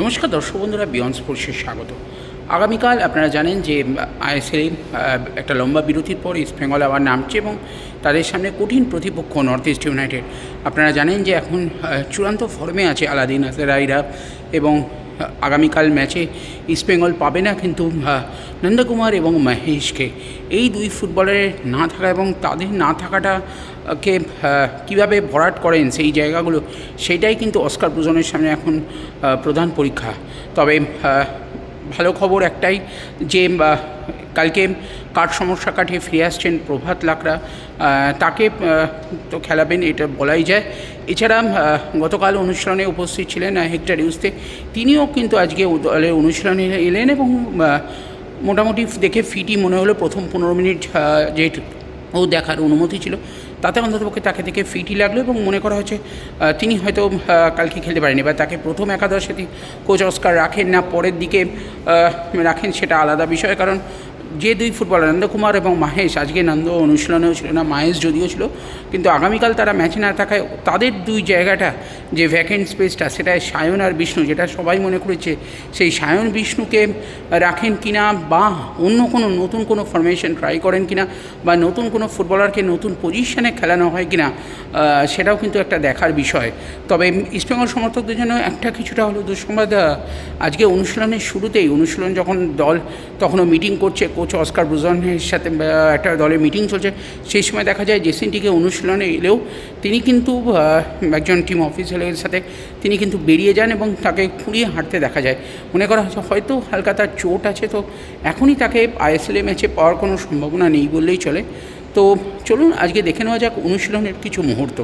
নমস্কার দর্শক বন্ধুরা বিয়ন্ড স্পোর্টসে স্বাগত। আগামীকাল আপনারা জানেন যে আইএসএল একটা লম্বা বিরতির পর ইস্ট বেঙ্গল আবার নামছে এবং তাদের সামনে কঠিন প্রতিপক্ষ নর্থ ইস্ট ইউনাইটেড আপনারা জানেন যে এখন চূড়ান্ত ফর্মে আছে আলাদিন আজরাইরা এবং আগামীকাল ম্যাচে ইস্টবেঙ্গল পাবে না, কিন্তু নন্দকুমার এবং মহেশকে। এই দুই ফুটবলারের না থাকা এবং তাদের না থাকাটা কে কীভাবে ভরাট করেন সেই জায়গাগুলো, সেটাই কিন্তু অস্কার পূজনের সামনে এখন প্রধান পরীক্ষা। তবে ভালো খবর একটাই যে কালকে কাঠ সমস্যা কাটিয়ে ফিরে আসছেন প্রভাত লাকড়া তাকে তো খেলাবেন এটা বলাই যায়। এছাড়া গতকাল অনুশীলনে উপস্থিত ছিলেন হেক্টর ইউসতে তিনিও কিন্তু আজকে দলের অনুশীলনে এলেন এবং মোটামুটি দেখে ফিটই মনে হলো প্রথম পনেরো মিনিট যে ও দেখার অনুমতি ছিল। তাতে অন্ততপক্ষে তাকে দেখে ফিটই লাগল এবং মনে করা হয়েছে তিনি হয়তো কালকে খেলতে পারেনি বা তাকে প্রথম একাদশে কোচ অস্কার রাখেন না, পরের দিকে রাখেন সেটা আলাদা বিষয়। কারণ যে দুই ফুটবলার, নন্দকুমার এবং মাহেশ, আজকে নন্দ অনুশীলনেও ছিল না, মাহেশ যদিও ছিল, কিন্তু আগামীকাল তারা ম্যাচে না থাকায় তাদের দুই জায়গাটা যে ভ্যাকেন্ট স্পেসটা সেটা সায়ন আর বিষ্ণু, যেটা সবাই মনে করেছে, সেই সায়ন বিষ্ণুকে রাখেন কিনা বা অন্য কোনো নতুন কোনো ফরমেশন ট্রাই করেন কিনা বা নতুন কোনো ফুটবলারকে নতুন পজিশনে খেলানো হয় কিনা সেটাও কিন্তু একটা দেখার বিষয়। তবে ইস্টবেঙ্গল সমর্থকদের জন্য একটা কিছুটা হলো দুঃসংবাদ আজকে অনুশীলনের শুরুতেই, অনুশীলন যখন দল তখনও মিটিং করছে কোচ অস্কার ব্রুজনের সাথে একটা দলের মিটিং চলছে। সেই সময় দেখা যায় জেসিনটিকে অনুশীলনে এলেও তিনি কিন্তু একজন টিম অফিসারের সাথে তিনি কিন্তু বেরিয়ে যান এবং তাকে খুঁড়িয়ে হাঁটতে দেখা যায়। মনে করা হচ্ছে হয়তো হালকা তার চোট আছে তো এখনই তাকে আইএসএল ম্যাচে পাওয়ার কোনো সম্ভাবনা নেই বললেই চলে। তো চলুন আজকে দেখে নেওয়া যাক অনুশীলনের কিছু মুহূর্ত।